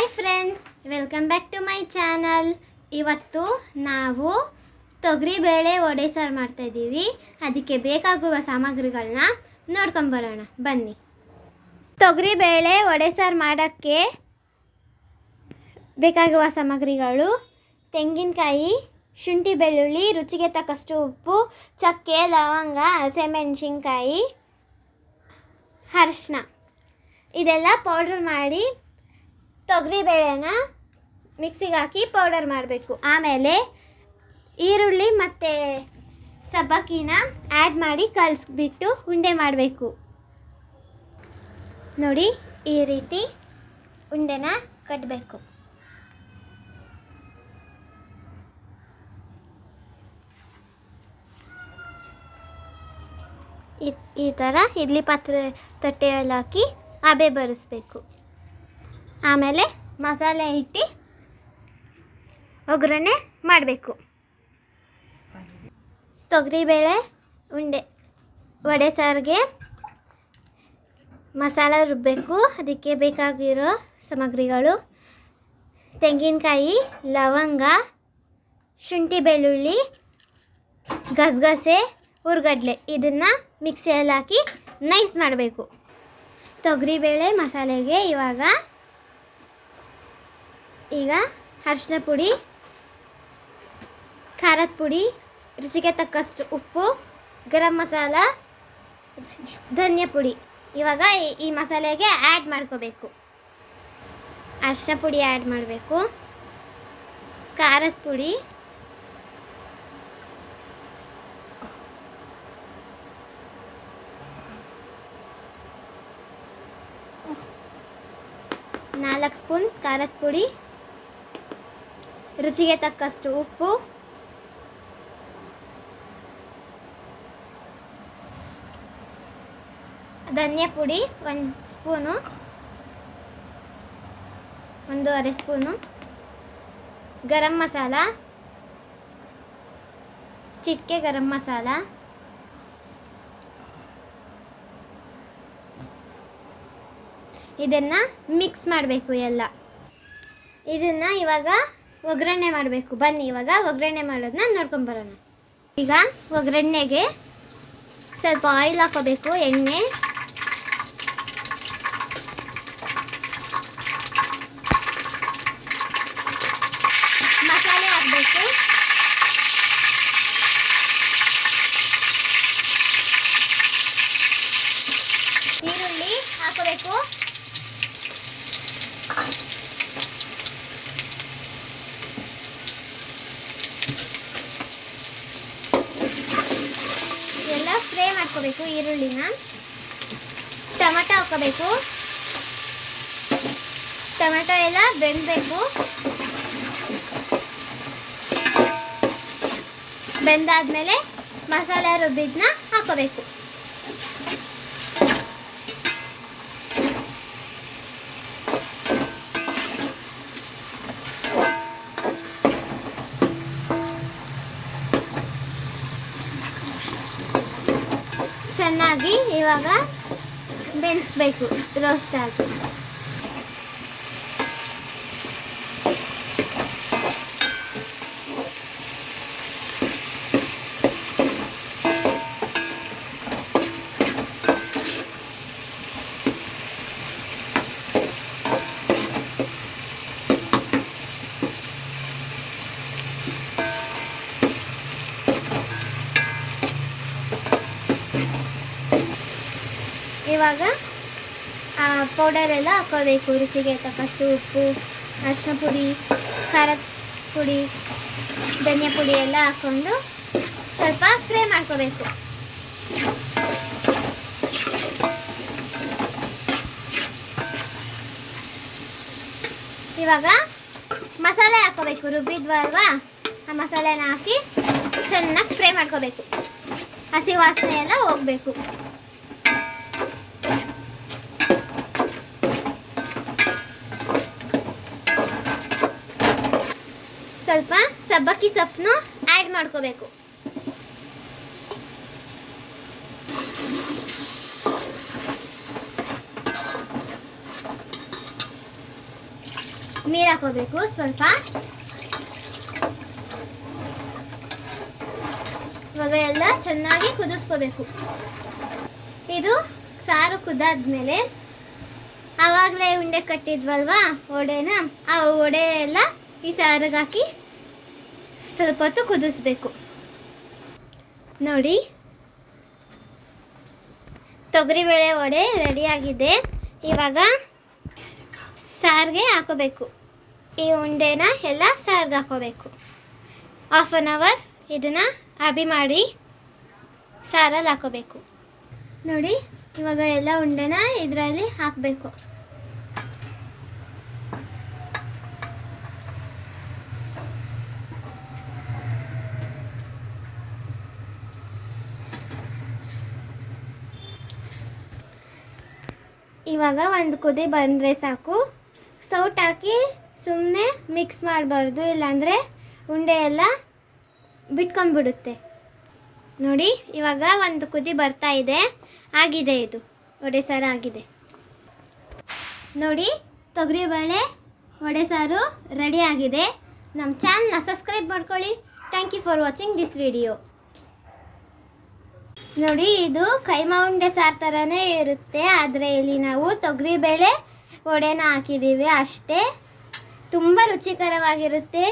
Hi friends welcome back to my channel ಇವತ್ತು ನಾವು ತೊಗರಿಬೇಳೆ ವಡೆ ಸಾರು ಮಾಡ್ತಾಯಿದ್ದೀವಿ ಅದಕ್ಕೆ ಬೇಕಾಗುವ ಸಾಮಗ್ರಿಗಳನ್ನ ನೋಡ್ಕೊಂಬರೋಣ ಬನ್ನಿ. ತೊಗರಿಬೇಳೆ ವಡೆ ಸಾರು ಮಾಡೋಕ್ಕೆ ಬೇಕಾಗುವ ಸಾಮಗ್ರಿಗಳು ತೆಂಗಿನಕಾಯಿ, ಶುಂಠಿ ಬೆಳ್ಳುಳ್ಳಿ, ರುಚಿಗೆ ತಕ್ಕಷ್ಟು ಉಪ್ಪು, ಚಕ್ಕೆ, ಲವಂಗ ಹಸಿಮೆಣಸಿನ್ಕಾಯಿ ಅರಿಶಿನ ಇದೆಲ್ಲ ಪೌಡರ್ ಮಾಡಿ ತೊಗರಿಬೇಳೆನ ಮಿಕ್ಸಿಗೆ ಹಾಕಿ ಪೌಡರ್ ಮಾಡಬೇಕು. ಆಮೇಲೆ ಈರುಳ್ಳಿ ಮತ್ತು ಸಬ್ಬಕ್ಕಿನ ಆ್ಯಡ್ ಮಾಡಿ ಕಲಿಸ್ಬಿಟ್ಟು ಉಂಡೆ ಮಾಡಬೇಕು. ನೋಡಿ, ಈ ರೀತಿ ಉಂಡೆನ ಕಟ್ಟಬೇಕು ಈ ಥರ ಇಡ್ಲಿ ಪಾತ್ರೆ ತಟ್ಟೆಯಲ್ಲಿ ಹಾಕಿ ಹಬೆ ಬರೆಸ್ಬೇಕು. ಆಮೇಲೆ ಮಸಾಲೆ ಇಟ್ಟು ಒಗ್ಗರಣೆ ಮಾಡಬೇಕು. ತೊಗರಿಬೇಳೆ, ಉಂಡೆ, ವಡೆ ಸಾರಿಗೆ, ಮಸಾಲ ರುಬ್ಬಬೇಕು ಅದಕ್ಕೆ ಬೇಕಾಗಿರೋ ಸಾಮಗ್ರಿಗಳು ತೆಂಗಿನಕಾಯಿ, ಲವಂಗ, ಶುಂಠಿ ಬೆಳ್ಳುಳ್ಳಿ, ಗಸಗಸೆ ಹುರ್ಗಡ್ಲೆ ಇದನ್ನು ಮಿಕ್ಸಿಯಲ್ಲಿ ಹಾಕಿ ನೈಸ್ ಮಾಡಬೇಕು. ತೊಗರಿಬೇಳೆ ಮಸಾಲೆಗೆ ಇವಾಗ ಈಗ ಅರಿಶಿನ ಪುಡಿ, ಖಾರದ ಪುಡಿ, ರುಚಿಗೆ ತಕ್ಕಷ್ಟು ಉಪ್ಪು, ಗರಂ ಮಸಾಲ, ಧನ್ಯ ಪುಡಿ. ಇವಾಗ ಈ- ಮಸಾಲೆಗೆ ಆ್ಯಡ್ ಮಾಡ್ಕೋಬೇಕು. ಅರಿಶಿನ ಪುಡಿ ಆ್ಯಡ್ ಮಾಡಬೇಕು. ಖಾರದ ಪುಡಿ. ನಾಲ್ಕು ಸ್ಪೂನ್ ಖಾರದ ಪುಡಿ. ರುಚಿಗೆ ತಕ್ಕಷ್ಟು ಉಪ್ಪು. ಧನ್ಯ ಪುಡಿ, ಒಂದು ಸ್ಪೂನು. ಒಂದೂವರೆ ಸ್ಪೂನು. ಗರಂ ಮಸಾಲ. ಚಿಟ್ಕೆ ಗರಂ ಮಸಾಲ. ಇದನ್ನು ಮಿಕ್ಸ್ ಮಾಡಬೇಕು ಎಲ್ಲ. ಇದನ್ನು ಇವಾಗ ಒಗ್ಗರಣೆ ಮಾಡಬೇಕು. ಬನ್ನಿ, ಇವಾಗ ಒಗ್ಗರಣೆ ಮಾಡೋದನ್ನ ನೋಡ್ಕೊಂಬರೋಣ ಈಗ ಒಗ್ಗರಣೆಗೆ ಸ್ವಲ್ಪ ಆಯಿಲ್ ಹಾಕೋಬೇಕು, ಎಣ್ಣೆ. ಮಸಾಲೆ ಹಾಕಬೇಕು. ಈರುಳ್ಳಿ ಹಾಕೋಬೇಕು ಎಲ್ಲ ಮಾಡ್ಕೋಬೇಕು ಈರುಳ್ಳಿನ. ಟೊಮೆಟೊ ಹಾಕೋಬೇಕು. ಟೊಮೆಟೊ ಎಲ್ಲ ಬೆಂದಬೇಕು. ಬೆಂದಾದ್ಮೇಲೆ ಮಸಾಲೆ ರುಬ್ಬಿದ್ನ ಹಾಕೋಬೇಕು. ಇವಾಗ ಬೆನ್ಸ್ಬೇಕು ರೋಸ್ಟ್ ಆಗಿ. ಇವಾಗ ಪೌಡರ್ ಎಲ್ಲ ಹಾಕೋಬೇಕು ರುಚಿಗೆ ತಕ್ಕಷ್ಟು ಉಪ್ಪು, ಅರಿಶಿನ ಪುಡಿ, ಖಾರದ ಪುಡಿ, ಧನಿಯಾ ಪುಡಿ ಎಲ್ಲ ಹಾಕ್ಕೊಂಡು ಸ್ವಲ್ಪ ಫ್ರೈ ಮಾಡ್ಕೋಬೇಕು. ಇವಾಗ ಮಸಾಲೆ ಹಾಕೋಬೇಕು ರುಬ್ಬಿದ್ವಲ್ವಾ ಆ ಮಸಾಲೆನ ಹಾಕಿ ಚೆನ್ನಾಗಿ ಫ್ರೈ ಮಾಡ್ಕೋಬೇಕು. ಹಸಿ ವಾಸನೆ ಎಲ್ಲ ಹೋಗಬೇಕು. ಸ್ವಲ್ಪ ಸಬ್ಬಕ್ಕಿ ಸೊಪ್ಪನ್ನು ಆ್ಯಡ್ ಮಾಡ್ಕೋಬೇಕು. ನೀರು ಹಾಕೋಬೇಕು ಸ್ವಲ್ಪ. ಇವಾಗ ಎಲ್ಲ ಚೆನ್ನಾಗಿ ಕುದಿಸ್ಕೋಬೇಕು. ಇದು ಸಾರು ಕುದಾದ್ಮೇಲೆ ಆವಾಗಲೇ ಉಂಡೆ ಕಟ್ಟಿದ್ವಲ್ವಾ, ವಡೆನ, ಆ ವಡೆ ಎಲ್ಲ ಈ ಸಾರಿಗೆ ಹಾಕಿ ಸ್ವಲ್ಪ ಹೊತ್ತು ಕುದಿಸ್ಬೇಕು. ನೋಡಿ. ತೊಗರಿಬೇಳೆ ವಡೆ ರೆಡಿಯಾಗಿದೆ ಇವಾಗ ಸಾರಿಗೆ ಹಾಕೋಬೇಕು. ಈ ಉಂಡೆನ ಎಲ್ಲ ಸಾರಿಗೆ ಹಾಕೋಬೇಕು. ಹಾಫ್ ಆನ್ ಅವರ್ ಇದನ್ನು ಅಬಿ ಮಾಡಿ ಸಾರಲ್ಲಿ ಹಾಕೋಬೇಕು. ನೋಡಿ, ಇವಾಗ ಎಲ್ಲ ಉಂಡೆನ ಇದರಲ್ಲಿ ಹಾಕಬೇಕು. ಇವಾಗ ಒಂದು ಕುದಿ ಬಂದರೆ ಸಾಕು. ಸೌಟ್ ಹಾಕಿ ಸುಮ್ಮನೆ ಮಿಕ್ಸ್ ಮಾಡಬಾರ್ದು, ಇಲ್ಲಾಂದರೆ ಉಂಡೆ ಎಲ್ಲ ಬಿಟ್ಕೊಂಡ್ಬಿಡುತ್ತೆ. ನೋಡಿ, ಇವಾಗ ಒಂದು ಕುದಿ ಬರ್ತಾ ಇದೆ. ಆಗಿದೆ ಇದು. ವಡೆ ಸಾರು ಆಗಿದೆ. ನೋಡಿ ತೊಗರಿಬೇಳೆ ವಡೆ ಸಾರು ರೆಡಿ ಆಗಿದೆ. ನಮ್ಮ ಚಾನಲ್ನ ಸಬ್ಸ್ಕ್ರೈಬ್ ಮಾಡ್ಕೊಳ್ಳಿ. Thank you for watching this video ನೋಡಿ, ಇದು ಕೈಮಾ ಉಂಡೆ ಸಾರು ಥರನೇ ಇರುತ್ತೆ. ಆದರೆ ಇಲ್ಲಿ ನಾವು ತೊಗರಿಬೇಳೆ ವಡೆನ ಹಾಕಿದ್ದೀವಿ ಅಷ್ಟೇ. ತುಂಬ ರುಚಿಕರವಾಗಿರುತ್ತೆ.